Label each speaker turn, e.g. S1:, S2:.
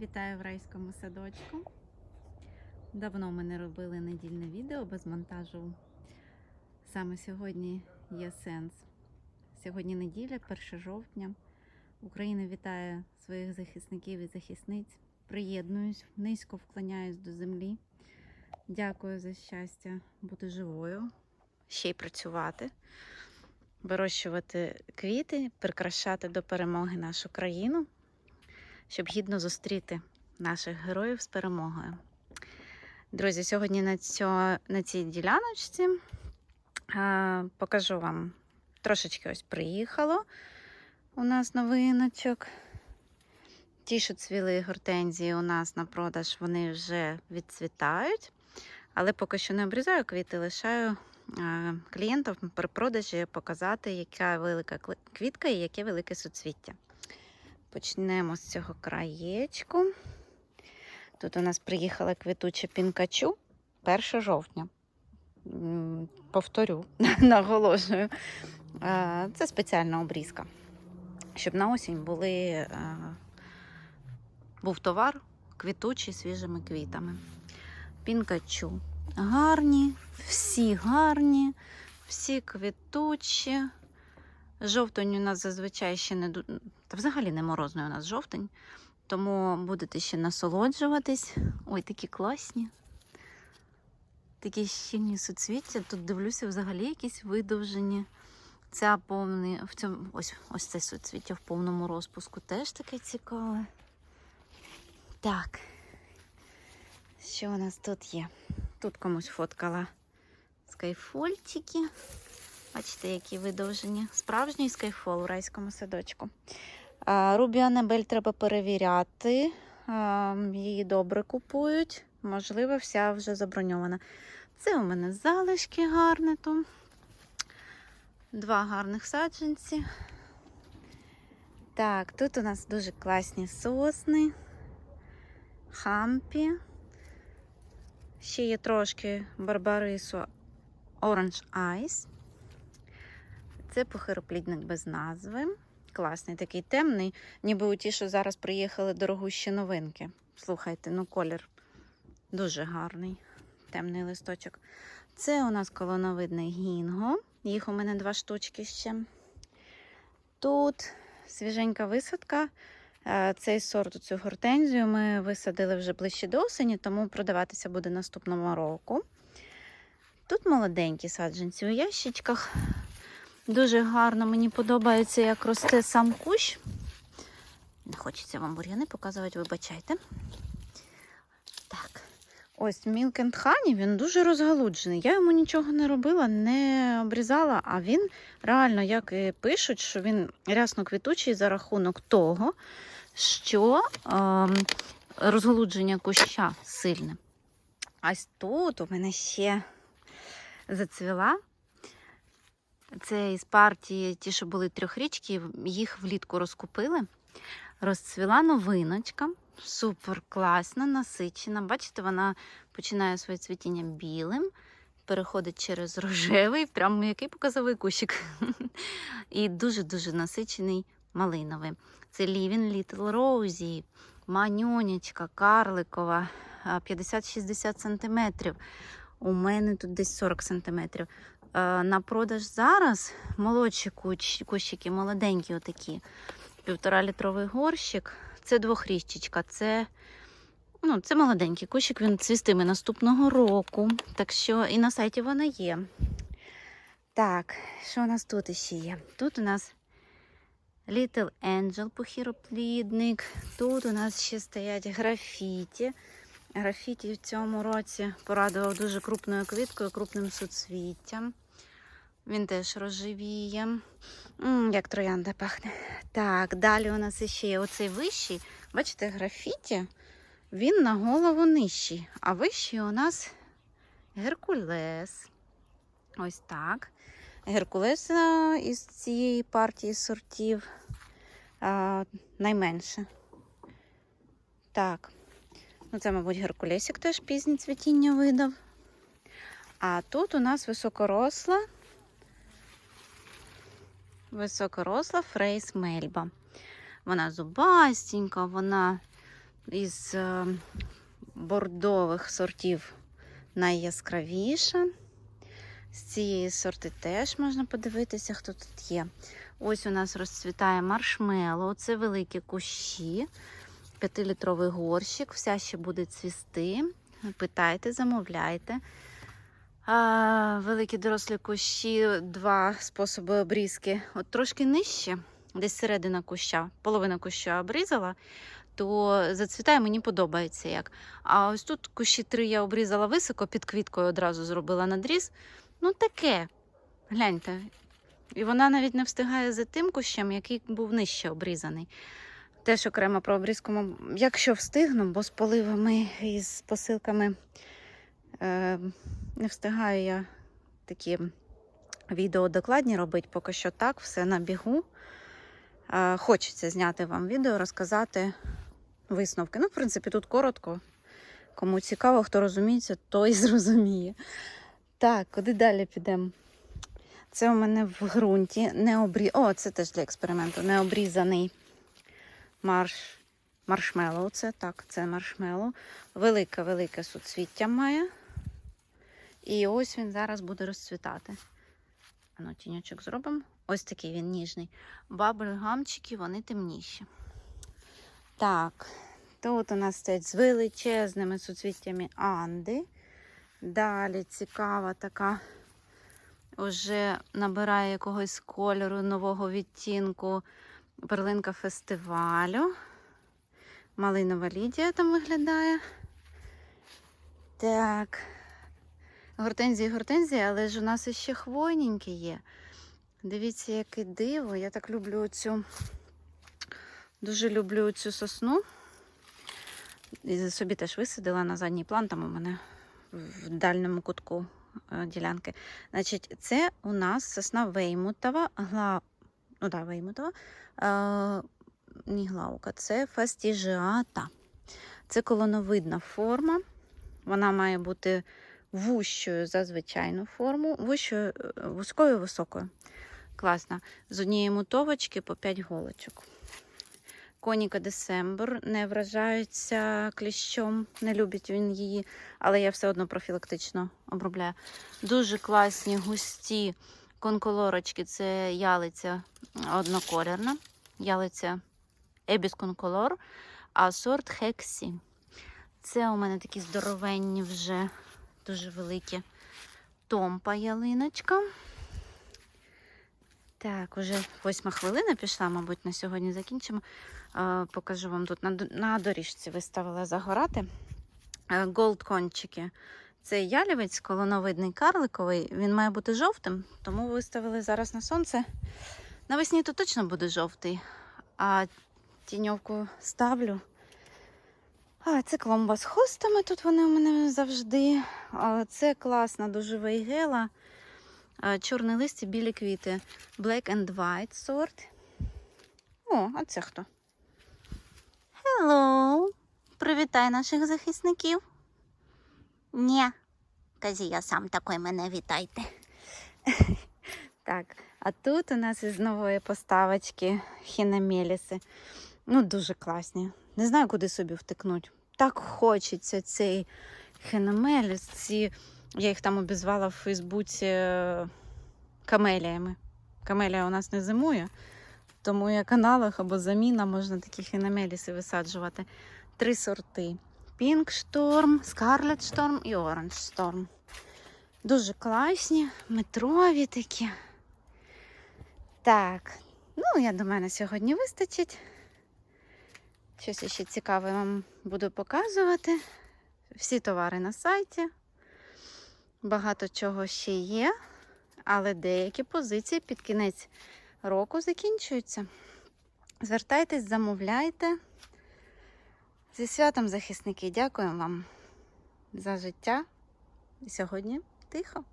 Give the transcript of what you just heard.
S1: Вітаю в райському садочку. Давно ми не робили недільне відео без монтажу. Саме сьогодні є сенс. Сьогодні неділя, 1 жовтня. Україна вітає своїх захисників і захисниць. Приєднуюсь, низько вклоняюсь до землі. Дякую за щастя бути живою, ще й працювати, вирощувати квіти, прикрашати до перемоги нашу країну щоб гідно зустріти наших героїв з перемогою. Друзі, сьогодні на, цьо, на цій діляночці е, покажу вам трошечки ось приїхало у нас новиночок. Ті, що цвіли гортензії у нас на продаж, вони вже відцвітають. Але поки що не обрізаю квіти, лишаю е, клієнтам при продажі показати, яка велика квітка і яке велике суцвіття. Почнемо з цього краєчку. Тут у нас приїхала квітуча пінкачу 1 жовтня. Повторю, наголошую. Це спеціальна обрізка, щоб на осінь були, е, був товар квітучий свіжими квітами. Пінкачу гарні, всі гарні, всі квітучі. Жовтень у нас зазвичай ще не та взагалі не морозний у нас жовтень, тому будете ще насолоджуватись. Ой, такі класні. Такі щільні суцвіття. Тут дивлюся, взагалі якісь видовжені. Ця повний, в цьому, ось, ось це суцвіття в повному розпуску теж таке цікаве. Так, що у нас тут є? Тут комусь фоткала скайфольтики. Бачите, які видовжені. Справжній скайфол у райському садочку. Рубі Анабель треба перевіряти. Її добре купують. Можливо, вся вже заброньована. Це у мене залишки гарнету. Два гарних саджанці. Так, тут у нас дуже класні сосни, хампі. Ще є трошки барбарису Orange Ice. Це похироплідник без назви. Класний, такий темний, ніби у ті, що зараз приїхали дорогущі новинки. Слухайте, ну колір дуже гарний, темний листочок. Це у нас колоновидний гінго. Їх у мене два штучки ще. Тут свіженька висадка. Е, Цей сорт, цю гортензію ми висадили вже ближче до осені, тому продаватися буде наступного року. Тут молоденькі саджанці у ящичках. Дуже гарно мені подобається, як росте сам кущ. Не хочеться вам бур'яни показувати, вибачайте. Так, ось and Honey, він дуже розгалуджений. Я йому нічого не робила, не обрізала, а він реально, як і пишуть, що він рясно квітучий за рахунок того, що ем, розгалудження куща сильне. Ось тут у мене ще зацвіла. Це із партії, ті, що були трьохрічки, їх влітку розкупили. Розцвіла новиночка. Супер класна, насичена. Бачите, вона починає своє цвітіння білим, переходить через рожевий, прямо який показовий кущик. І дуже-дуже насичений малиновий. Це Living Little Rosie, манюнячка, карликова, 50-60 см. У мене тут десь 40 см. Е, На продаж зараз молодші кущики, молоденькі отакі. Півтора літровий горщик. Це двохріщичка. Це, ну, це молоденький кущик, він цвістиме наступного року. Так що і на сайті вона є. Так, що у нас тут ще є? Тут у нас Little Angel похіроплідник. Тут у нас ще стоять графіті. Графіті в цьому році порадував дуже крупною квіткою, крупним суцвіттям. Він теж розживіє. М, як троянда пахне. Так, далі у нас ще є оцей вищий. Бачите, графіті, він на голову нижчий, а вищий у нас Геркулес. Ось так. Геркулес із цієї партії сортів а, найменше. Так. Ну, це, мабуть, Геркулесик теж пізнє цвітіння видав. А тут у нас високоросла, високоросла фрейс мельба. Вона зубастенька, вона із е, бордових сортів найяскравіша. З цієї сорти теж можна подивитися, хто тут є. Ось у нас розцвітає маршмеллоу. Це великі кущі, 5-літровий горщик, вся ще буде цвісти. Питайте, замовляйте. Великі дорослі кущі, два способи обрізки. От трошки нижче, десь середина куща, половина куща обрізала, то зацвітає, мені подобається як. А ось тут кущі три я обрізала високо, під квіткою одразу зробила надріз. Ну таке, гляньте. І вона навіть не встигає за тим кущем, який був нижче обрізаний. Теж окремо про обрізку, якщо встигну, бо з поливами і з посилками е, не встигаю я такі відео докладні робити, поки що так, все на бігу. Хочеться зняти вам відео, розказати висновки. Ну, в принципі, тут коротко. Кому цікаво, хто розуміється, той зрозуміє. Так, куди далі підемо? Це у мене в ґрунті не обрі... О, це теж для експерименту. Не обрізаний марш... маршмеллоу. Це так, це маршмеллоу. Велике-велике суцвіття має. І ось він зараз буде розцвітати. Ану, тіньочок зробимо. Ось такий він ніжний. Баблгамчики, вони темніші. Так, тут у нас стоять з величезними суцвіттями Анди. Далі цікава така, вже набирає якогось кольору, нового відтінку. Перлинка фестивалю. Малинова Лідія там виглядає. Так. Гортензії, гортензії, але ж у нас іще хвойненькі є. Дивіться, яке диво. Я так люблю цю, дуже люблю цю сосну. І собі теж висадила на задній план, там у мене в дальньому кутку е, ділянки. Значить, це у нас сосна Веймутова, гла... ну, да, Веймутова, е, не глаука, це фастіжіата. Це колоновидна форма. Вона має бути вущою за звичайну форму, вущою, е, вузькою високою. Класно. З однієї мутовочки по 5 голочок. Коніка Десембр не вражається кліщом, не любить він її, але я все одно профілактично обробляю. Дуже класні густі конколорочки. Це ялиця одноколірна, ялиця Ебіс конколор, а сорт Хексі. Це у мене такі здоровенні вже, дуже великі томпа ялиночка. Так, уже восьма хвилина пішла, мабуть, на сьогодні закінчимо. Е, Покажу вам тут на, доріжці виставила загорати. Голд кончики. Це ялівець, колоновидний карликовий. Він має бути жовтим, тому виставили зараз на сонце. Навесні то точно буде жовтий. А тіньовку ставлю. А, це кломба з хостами. Тут вони у мене завжди. А, Це класна, дуже вейгела. Чорне листя, білі квіти. Black and White сорт. О, а це хто? Hello! Привітай наших захисників. Ні. Казі, я сам такий мене вітайте. так, а тут у нас із нової поставочки хінамеліси. Ну, дуже класні. Не знаю, куди собі втикнуть. Так хочеться цей хінамеліс. Ці... Я їх там обізвала в Фейсбуці е, камеліями. Камелія у нас не зимує, тому як аналог або заміна можна такі хінамеліси висаджувати. Три сорти: Pink Storm, Scarlet Storm і Orange Storm. Дуже класні, метрові такі. Так, ну, я думаю, на сьогодні вистачить. Щось ще цікаве вам буду показувати. Всі товари на сайті. Багато чого ще є, але деякі позиції під кінець року закінчуються. Звертайтесь, замовляйте. Зі святом захисники, дякую вам за життя. І сьогодні тихо.